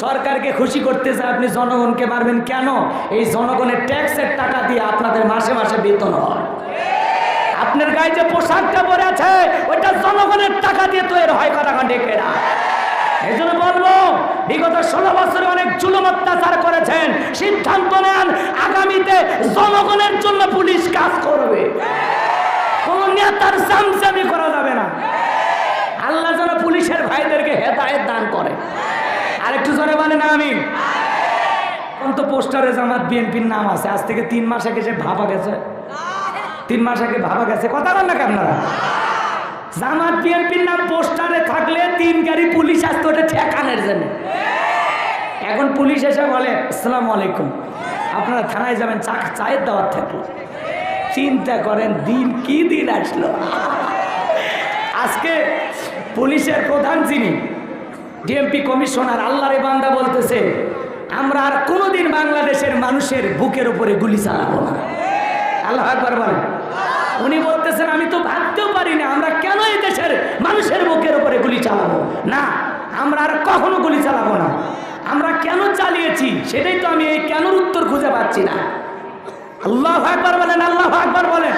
সরকারকে খুশি করতে চায় আপনি জনগণকে মারবেন কেন? এই জনগণের ট্যাক্সের টাকা দিয়ে আপনাদের মাসে মাসে বেতন হয়। আপনার গায়ে যে পোশাকটা পরে আছে ওইটা জনগণের টাকা দিয়ে তৈরি হয় কথা ডেকে না? এই জন্য বলব, বিগত ষোলো বছরে অনেক জুলুম অত্যাচার করেছেন। সিদ্ধান্ত নেন, আগামীতে জনগণের জন্য পুলিশ কাজ করবে। কোন নেতার চামচামি করা যাবে না আল্লাহ যেন পুলিশের ভাইদেরকে হেদায়েত দান করে আরেকটু জোরে বলে না আমি কোন তো পোস্টারে জামাত বিএনপির নাম আছে। আজ থেকে তিন মাস আগে সে ভাবা গেছে। তিন মাস আগে ভাবা গেছে। কথা বল না আপনারা? জামাত বিএনপির নাম পোস্টারে থাকলে তিন গাড়ি পুলিশ আসতো, ওটা ঠেকানোর জন্য। এখন পুলিশ এসে বলে, আসসালামু আলাইকুম। আপনারা থানায় যাবেন, চা, চায়ের দাওয়াত থাকে চিন্তা করেন, দিন কি দিন আসলো? আজকে পুলিশের প্রধান যিনি, ডিএমপি কমিশনার, আল্লাহরে বান্দা বলতেছে আমরা আর কোনোদিন বাংলাদেশের মানুষের বুকের উপরে গুলি চালাবো না। আল্লাহ একবার বলেন। উনি বলতেছেন, আমি তো ভাবতেও পারি না আমরা কেন এই দেশের মানুষের বুকের উপরে গুলি চালাবো? না, আমরা আর কখনো গুলি চালাবো না। আমরা কেন চালিয়েছি, সেটাই তো আমি এই কেন উত্তর খুঁজে পাচ্ছি না। আল্লাহ একবার বলেন, আল্লাহ একবার বলেন।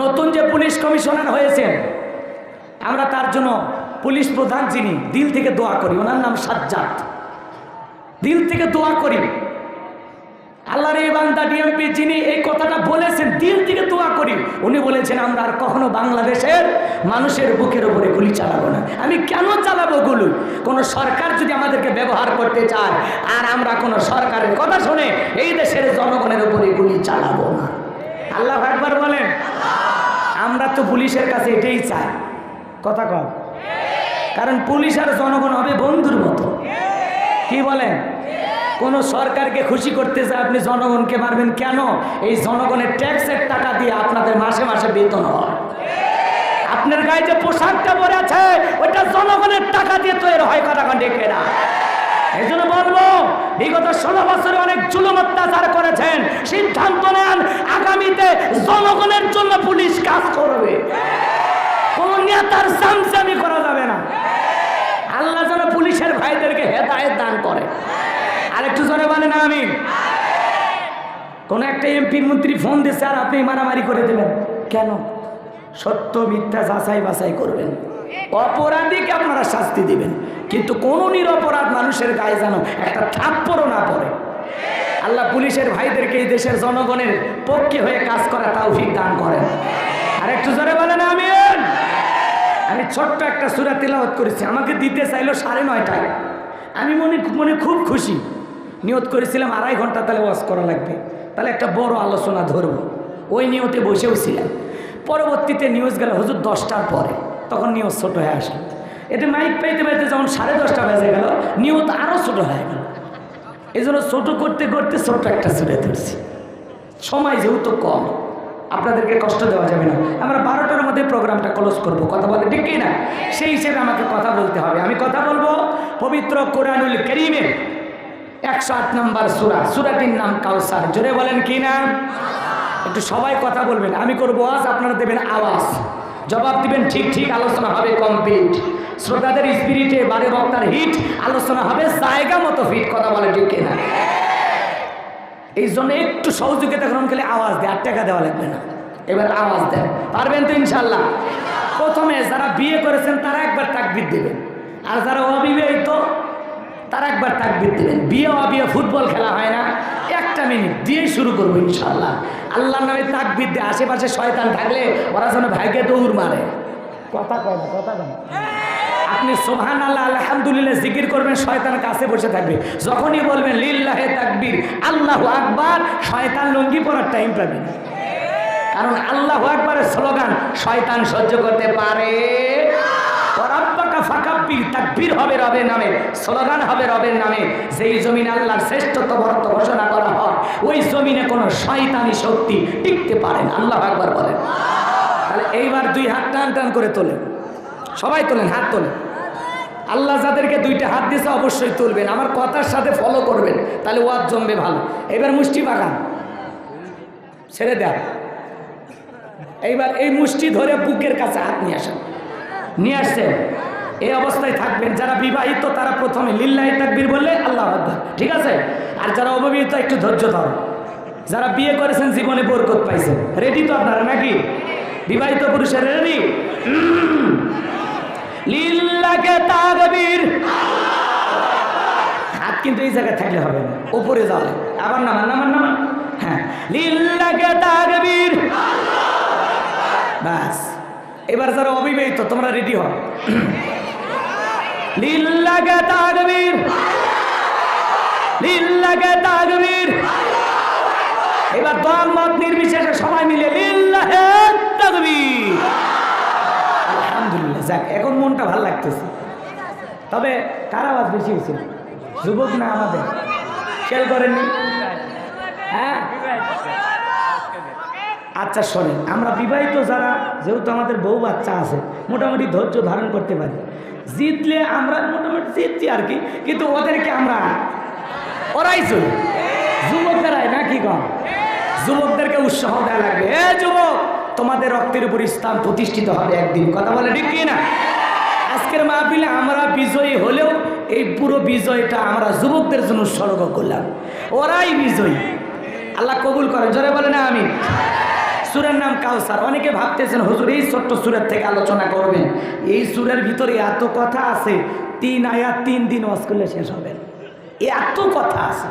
নতুন যে পুলিশ কমিশনার হয়েছেন, আমরা তার জন্য পুলিশ প্রধান যিনি, দিল থেকে দোয়া করি, ওনার নাম সাজ্জাদ। দিল থেকে দোয়া করি। আল্লাহর এই বান্দা ডিএমপি যিনি এই কথাটা বলেছেন, দিল থেকে দোয়া করি। উনি বলেছেন, আমরা আর কখনো বাংলাদেশের মানুষের বুকের উপরে গুলি চালাবো না। আমি কেন চালাবো গুলি? কোনো সরকার যদি আমাদেরকে ব্যবহার করতে চায়, আর আমরা কোনো সরকারের কথা শুনে এই দেশের জনগণের উপরে গুলি চালাবো না। আল্লাহ একবার বলেন। আমরা তো পুলিশের কাছে এটাই চাই। কথা কম কারণ পুলিশ আর জনগণ হবে বন্ধুর মতো। কি বলেন? কোন সরকারকে খুশি করতে চায় আপনি জনগণকে মারবেন কেন? এই জনগণের ট্যাক্সের টাকা দিয়ে আপনাদের মাসে মাসে বেতন হয়। আপনার গায়ে যে পোশাকটা পরে আছে, ওইটা জনগণের টাকা দিয়ে তৈরি হয় কথা ডেকে না এই জন্য বলব, বিগত ষোলো বছরে অনেক জুলুম অত্যাচার করেছেন। সিদ্ধান্ত নেন, আগামীতে জনগণের জন্য পুলিশ কাজ করবে। কোন নেতার চামচামি করা যাবে না। আল্লাহ যেন পুলিশের ভাইদেরকে হেদায়েত দান করে আরেকটু জনে বলে না আমি কোন একটা এমপি মন্ত্রী ফোন দিচ্ছে আর আপনি মারামারি করে দেবেন কেন? সত্য মিথ্যা যাচাই বাছাই করবেন। অপরাধীকে আপনারা শাস্তি দিবেন। কিন্তু কোন নিরপরাধ মানুষের গায়ে যেন একটা থাপ্পড়ও না পড়ে। আল্লাহ পুলিশের ভাইদেরকে এই দেশের জনগণের পক্ষে হয়ে কাজ করা তাও দান করেন। আর একটু জোরে বলেন আমি আমি ছোট্ট একটা সুরা তিলাওয়াত করেছি। আমাকে দিতে চাইলো সাড়ে নয়টায়। আমি মনে মনে খুব খুশি। নিয়ত করেছিলাম আড়াই ঘণ্টা তাহলে ওয়াজ করা লাগবে। তাহলে একটা বড় আলোচনা ধরবো। ওই নিয়তে বসেও ছিলাম পরবর্তীতে নিউজ গেল হুজুর দশটার পরে। তখন নিউজ ছোট হয়ে আসলো। এটা মাইক পাইতে পাইতে যখন সাড়ে দশটা বেজে গেল নিয়ত আরও ছোট হয়ে গেল। এই জন্য ছোটো করতে করতে ছোট্ট একটা ছুটে ধরছি। সময় যেহেতু কম, আপনাদেরকে কষ্ট দেওয়া যাবে না। আমরা বারোটার মধ্যে প্রোগ্রামটা ক্লোজ করব। কথা বলে ঠিক না সেই হিসেবে আমাকে কথা বলতে হবে। আমি কথা বলব পবিত্র কোরআনুল করিমের। একশো আট নম্বর সুরা। সুরাটির নাম কাউসার। জোরে বলেন কি না? একটু সবাই কথা বলবেন। আমি করব আওয়াজ, আপনারা দেবেন আওয়াজ। জবাব দিবেন ঠিক ঠিক, আলোচনা হবে কমপ্লিট শ্রোতাদের স্পিরিটে বারে বক্তার হিট আলোচনা হবে জায়গা মতো ফিট কথা বলে ঠিক কিনা? এই জন্য একটু সহযোগিতা গ্রহণ করলে আওয়াজ দেয় আর টাকা দেওয়া লাগবে না। এবার আওয়াজ দেন। পারবেন তো ইনশাল্লাহ? প্রথমে যারা বিয়ে করেছেন, তারা একবার তাকবির দেবেন। আর যারা অবিবাহিত তারা একবার তাকবির দেবেন বিয়ে অবিয়ে ফুটবল খেলা হয় না। একটা মিনিট দিয়ে শুরু করব ইনশাল্লাহ আল্লাহ নামে তাকবির দিয়ে আশেপাশে শয়তান থাকলে ওরা যেন ভাগ্যে দৌড় মারে। কথা না, কথা কয় আপনি সোহান আল্লাহ আলহামদুলিল্লাহ জিকির করবেন, শয়তান কাছে বসে থাকবে। যখনই বলবেন, লিল্লাহে তাকবির, আল্লাহ আকবার, শয়তান লঙ্গি পরার টাইম পাবে না কারণ আল্লাহ আকবরের স্লোগান, শয়তান সহ্য করতে পারে। ফাকাব্বির তাকবীর হবে রবের নামে, স্লোগান হবে রবের নামে। যেই জমিনে আল্লাহর শ্রেষ্ঠত্ব বরত্ব ঘোষণা করা হয়, ওই জমিনে কোনো শয়তানি শক্তি টিকতে পারে না। আল্লাহ আকবার বলেন। তাহলে এইবার দুই হাত টান টান করে তোলেন। সবাই তোলেন, হাত তোলেন। আল্লাহ যাদেরকে দুইটা হাত দিয়েছে অবশ্যই তুলবেন। আমার কথার সাথে ফলো করবেন, তাহলে ওয়াজ জমবে ভালো। এবার মুষ্টি বাগান। ছেড়ে দেন। এইবার এই মুষ্টি ধরে বুকের কাছে হাত নিয়ে আসেন। নিয়ে আসছেন। এই অবস্থায় থাকবেন। যারা বিবাহিত, তারা প্রথমে লিল্লাহি তাকবীর বললে আল্লাহ ঠিক আছে? আর যারা অবিবাহিত, একটু ধৈর্য ধরো। যারা বিয়ে করেছেন, জীবনে বরকত পাইছেন। রেডি তো আপনারা নাকি? বিবাহিত পুরুষের রেডি লিল্লাকে তাকবীর। হাত কিন্তু এই জায়গায় থাকলে হবে না। উপরে যাওয়া আবার নামান নামান নামান। হ্যাঁ। লিল্লাকে তাকবীর। ব্যাস এবার যারা অবিবাহিত, তোমরা রেডি হও। লিল্লাকে তাকবীর। লিল্লাকে তাকবীর। এবার দল মত নির্বিশেষে সবাই মিলে লিল্লাহে তাকবীর। আলহামদুলিল্লাহ, যাক, এখন মনটা ভালো লাগতেছে। তবে কার আওয়াজ বেশি হয়েছে? যুবক না আমাদের? খেয়াল করেননি? হ্যাঁ? আচ্ছা শোনেন, আমরা বিবাহিত যারা, যেহেতু আমাদের বউ বাচ্চা আছে, মোটামুটি ধৈর্য ধারণ করতে পারি। জিতলে আমরা মোটামুটি জিতছি আর কি, কিন্তু ওদেরকে আমরা ওরাই চলি যুবকেরাই না কি কম? যুবকদেরকে উৎসাহ দেওয়া লাগবে। এ যুবক, তোমাদের রক্তের উপর ইসলাম প্রতিষ্ঠিত হবে একদিন, কথা বলে ঠিক কি না আজকের মাহফিলে আমরা বিজয়ী হলেও এই পুরো বিজয়টা আমরা যুবকদের জন্য উৎসর্গ করলাম। ওরাই বিজয়ী। আল্লাহ কবুল করেন, জোরে বলে না আমি সুরের নাম কাউসার। অনেকে ভাবতেছেন, হুজুর, এই ছোট্ট সুরের থেকে আলোচনা করবেন। এই সুরের ভিতরে এত কথা আছে, তিন আয়াত, তিন দিন ওয়াজ করলে শেষ হবে। এত কথা আছে।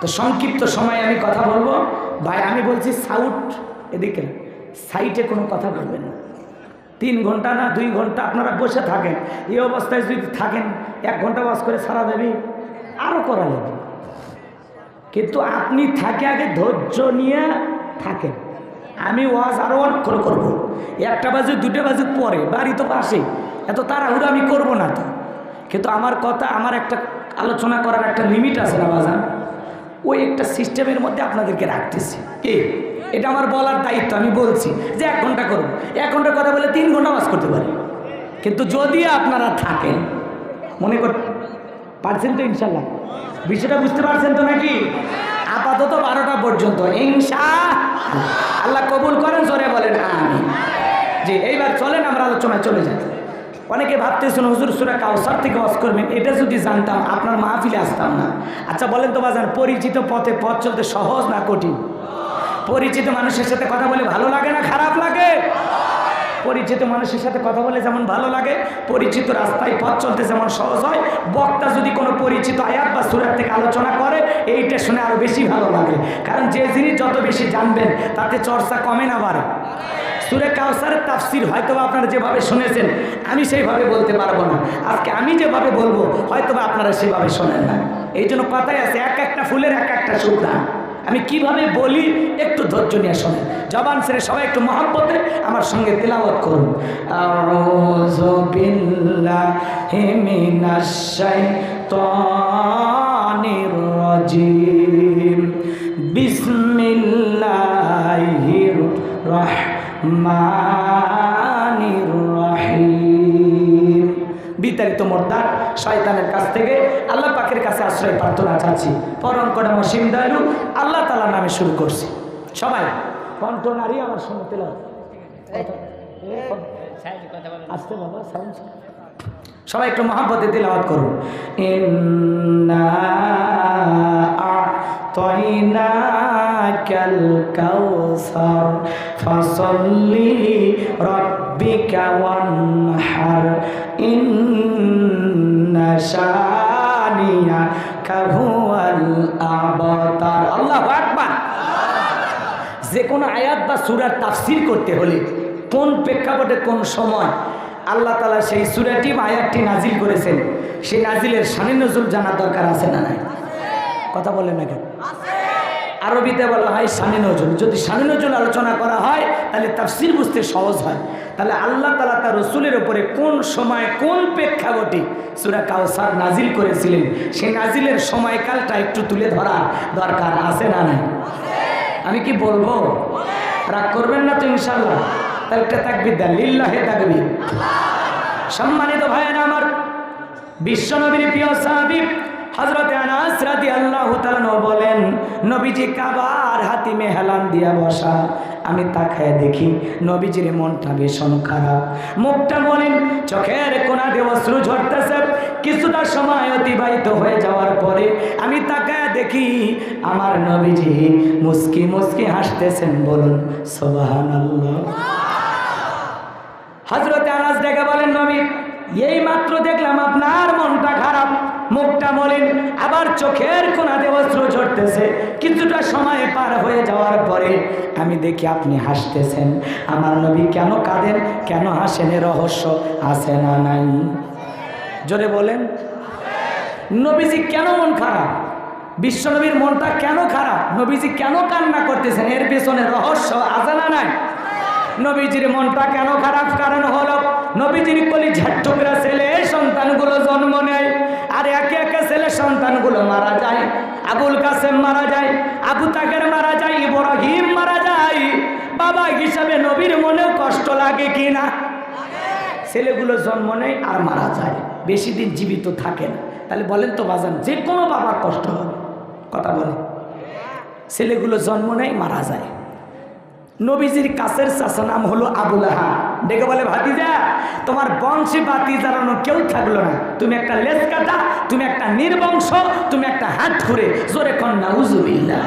তো সংক্ষিপ্ত সময়ে আমি কথা বলব। ভাই, আমি বলছি সাউট এদিকে, সাইটে কোনো কথা বলবেন না। তিন ঘণ্টা না, দুই ঘণ্টা আপনারা বসে থাকেন। এই অবস্থায় যদি থাকেন, এক ঘণ্টা বাস করে সারা দেবে আরও করা যাবে কিন্তু আপনি থাকে আগে ধৈর্য নিয়ে থাকেন। আমি ওয়াজ আরও অনেকক্ষণ করব। একটা বাজে দুটো বাজে পরে বাড়ি তো পাশে। এত তাড়াহুড়ো আমি করব না তো। কিন্তু আমার কথা, আমার একটা আলোচনা করার একটা লিমিট আছে না বাজান? ওই একটা সিস্টেমের মধ্যে আপনাদেরকে রাখতেছি। কি? এটা আমার বলার দায়িত্ব, আমি বলছি যে এক ঘণ্টা করব। এক ঘণ্টা কথা বলে তিন ঘণ্টা বাস করতে পারি। কিন্তু যদি আপনারা থাকেন, মনে কর পারছেন তো ইনশাল্লাহ? বিষয়টা বুঝতে পারছেন তো নাকি? আপাতত বারোটা পর্যন্ত। ইনশা আল্লাহ কবুল করেন, জোরে বলেন আমি যে এইবার চলেন, আমরা আলোচনায় চলে যাই। অনেকে ভাবতেছেন, হুজুর, সুরা কাউসার থেকে ওয়াজ করবেন, এটা যদি জানতাম, আপনার মাহফিলে আসতাম না। আচ্ছা বলেন তো বাজান, পরিচিত পথে পথ চলতে সহজ না কঠিন? পরিচিত মানুষের সাথে কথা বলে ভালো লাগে না, খারাপ লাগে? পরিচিত মানুষের সাথে কথা বলে যেমন ভালো লাগে, পরিচিত রাস্তায় পথ চলতে যেমন সহজ হয়, বক্তা যদি কোনো পরিচিত আয়াত বা সুরাত থেকে আলোচনা করে, এইটা শুনে আরও বেশি ভালো লাগে। কারণ যে জিনিস যত বেশি জানবেন, তাতে চর্চা কমে না বাড়ে। সুরে কাউসারের তাফসির হয়তো আপনারা যেভাবে শুনেছেন, আমি সেইভাবে বলতে পারব না। আজকে আমি যেভাবে বলব, হয়তোবা আপনারা সেভাবে শোনেন না। এই জন্য কথাই আছে, এক একটা ফুলের এক একটা সুতা আমি কীভাবে বলি? একটু ধৈর্য নিয়ে শোনেন। জবান ছেড়ে সবাই একটু মহব্বতে আমার সঙ্গে তেলাওয়াত করুন। বিসমিল্লাহির বিতাড়িত মোর্দার শয়তানের কাছ থেকে আল্লাহ পাকের কাছে আশ্রয় প্রার্থনা চাচ্ছি। পরম করে মসিম দয়ালু, আল্লাহ তালা নামে শুরু করছি। সবাই, কণ্ঠ নারী আমার শুনতে আসতে সবাই একটু মহাব্বতে তিলাওয়াত করুন। আ'তাইনাকাল কাউসার, ফাসাল্লি রাব্বিকা ওয়ানহার। ইন্না শানিয়াকা কাহুয়াল আবতার। আকবার। যে কোনো আয়াত বা সুরার তাফসির করতে হলে কোন প্রেক্ষাপটে কোন সময় আল্লাহ তালা সেই সুরাটি বা আয়াতটি নাজিল করেছেন, সেই নাজিলের সামিন্যজুল নজরুল জানার দরকার আছে না নাই? কথা বলেন না কেন? আরবিতে বলা হয় শানি নজরুল যদি শানি নজরুল আলোচনা করা হয়, তাহলে তাফসির বুঝতে সহজ হয়। তাহলে আল্লাহ তালা তার রসুলের ওপরে কোন সময় কোন প্রেক্ষাপটে সুরা কাউসার নাজিল করেছিলেন, সেই নাজিলের সময়কালটা একটু তুলে ধরা দরকার আছে না নাই? আমি কি বলব? রাগ করবেন না তো ইনশাল্লাহ তাহলে একটা তাকবির দেন, লিল্লাহে তাকবির। সম্মানিত ভাইয়েরা আমার বিশ্বনবীর প্রিয় সাহাবি হজরত আনাস রাদি আল্লাহ বলেন, নবীজি কাবার হাতিমে হেলান দিয়া বসা। আমি তাকায় দেখি, নবীজির মনটা ভীষণ খারাপ। মুখটা বলেন চোখের কোনা দিয়ে অশ্রু ঝরতেছে। কিছুটা সময় অতিবাহিত হয়ে যাওয়ার পরে আমি তাকায় দেখি, আমার নবীজি মুস্কি মুস্কি হাসতেছেন বলুন সোবাহান হজরতে আনাস ডেকে বলেন, নবী, এই মাত্র দেখলাম আপনার মনটা খারাপ। মুখটা মলিন, আবার চোখের কোনাতে অস্ত্র ঝরতেছে। কিছুটা সময় পার হয়ে যাওয়ার পরে আমি দেখি আপনি হাসতেছেন। আমার নবী কেন কাঁদেন, কেন হাসেন রহস্য আছে না নাই? জোরে বলেন। নবীজি কেন মন খারাপ? বিশ্বনবীর মনটা কেন খারাপ? নবীজি কেন কান্না করতেছেন? এর পেছনে রহস্য আছে না নাই? নবীজির মনটা কেন খারাপ? কারণ হলো নবীজির কলি ঝাট্টুকরা ছেলে, সন্তানগুলো জন্ম নেয়। আর একে একে ছেলে সন্তানগুলো মারা যায়। আবুল কাসেম মারা যায়, আবু তাকের মারা যায়, ইব্রাহিম মারা যায়। বাবা হিসাবে নবীর মনেও কষ্ট লাগে কি না ছেলেগুলো জন্ম নেয় আর মারা যায়। বেশি দিন জীবিত থাকে না। তাহলে বলেন তো বাজান, যে কোনো বাবার কষ্ট হবে। কথা বলে ছেলেগুলো জন্ম নেয়, মারা যায়। নবীজির কাছের চাষা নাম হলো আবুল আহা ডেকে বলে, ভাতিজা, তোমার বংশী বাতি জ্বালানো কেউ থাকল না। তুমি একটা লেজ কাটা তুমি একটা নির্বংশ, তুমি একটা হাত ঘুরে জোরে কন্যা উজুবিল্লা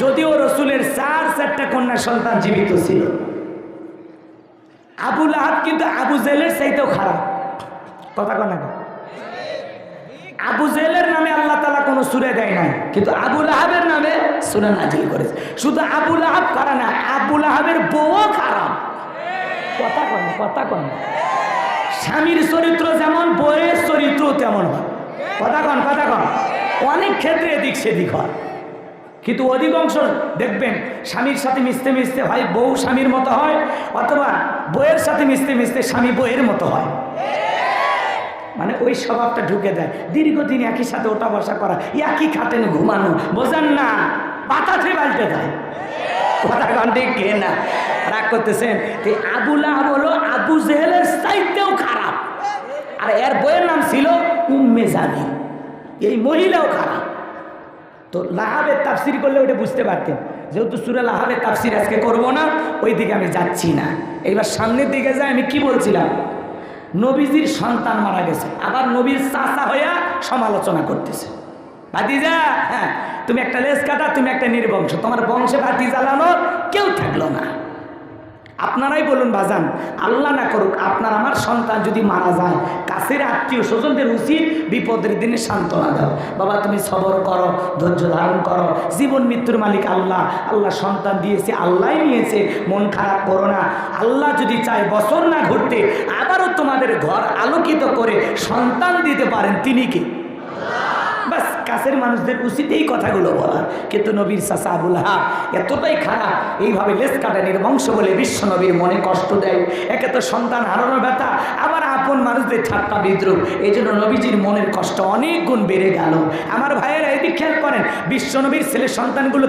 যদিও রসুলের চার চারটা কন্যা সন্তান জীবিত ছিল। আবুল আহাব কিন্তু আবু জেলের চাইতেও খারাপ। কথা কনা আবু জেলের নামে আল্লাহ তালা কোনো সুরে দেয় নাই, কিন্তু আবুল আহাবের নামে সুরে নাজিল করেছে। শুধু আবুল আহাব খারা না আবুল আহাবের বউও খারাপ। কথা কন কথা কন। স্বামীর চরিত্র যেমন বইয়ের চরিত্র তেমন হয়। কথা কন কথা কন। অনেক ক্ষেত্রে এদিক সেদিক হয়। কিন্তু অধিকাংশ দেখবেন, স্বামীর সাথে মিশতে মিশতে হয়, বউ স্বামীর মতো হয়, অথবা বইয়ের সাথে মিশতে মিশতে স্বামী বইয়ের মতো হয়। মানে ওই স্বভাবটা ঢুকে দেয়। দীর্ঘদিন একই সাথে ওটা বসা করা, একই খাটেন ঘুমানো, বোঝেন না, বাতাসে বালতে দেয় কথা কে না রাগ করতেছেন। তো আবুলা হলো আবু জেহেলের চাইতেও খারাপ। আর এর বইয়ের নাম ছিল উম্মে জানি এই মহিলাও খারাপ। তো লাহাবের তাফসির করলে ওটা বুঝতে পারতেন। যেহেতু সুরে লাহাবের তাফসির আজকে করব না ওই দিকে আমি যাচ্ছি না। এইবার সামনের দিকে যাই আমি কি বলছিলাম? নবীজির সন্তান মারা গেছে। আবার নবীর চাচা হইয়া সমালোচনা করতেছে। ভাতিজা হ্যাঁ তুমি একটা লেস কাটা, তুমি একটা নির্বংশ। তোমার বংশে ভাতি জ্বালানোর কেউ থাকল না। আপনারাই বলুন বাজান আল্লাহ না করুক, আপনার আমার সন্তান যদি মারা যায়, কাছের আত্মীয় স্বজনদের উচিত বিপদের দিনে সান্ত্বনা দাও। বাবা, তুমি সবর করো, ধৈর্য ধারণ করো। জীবন মৃত্যুর মালিক আল্লাহ। আল্লাহ সন্তান দিয়েছে, আল্লাহ নিয়েছে। মন খারাপ করো না। আল্লাহ যদি চায় বছর না ঘুরতে, আবারও তোমাদের ঘর আলোকিত করে সন্তান দিতে পারেন, তিনি কি? কাছের মানুষদের উচিত এই কথাগুলো বলা। কিন্তু নবীর চাষা আবুল হা এতটাই খারাপ, এইভাবে লেস কাটানির বংশ বলে বিশ্ব নবীর মনে কষ্ট দেয়। একে তো সন্তান হারানোর ব্যথা, আবার আপন মানুষদের ঠাট্টা বিদ্রোহ। এই জন্য নবীজির মনের কষ্ট অনেক গুণ বেড়ে গেল। আমার ভাইয়েরা এদিক খেয়াল করেন, বিশ্ব নবীর ছেলে সন্তানগুলো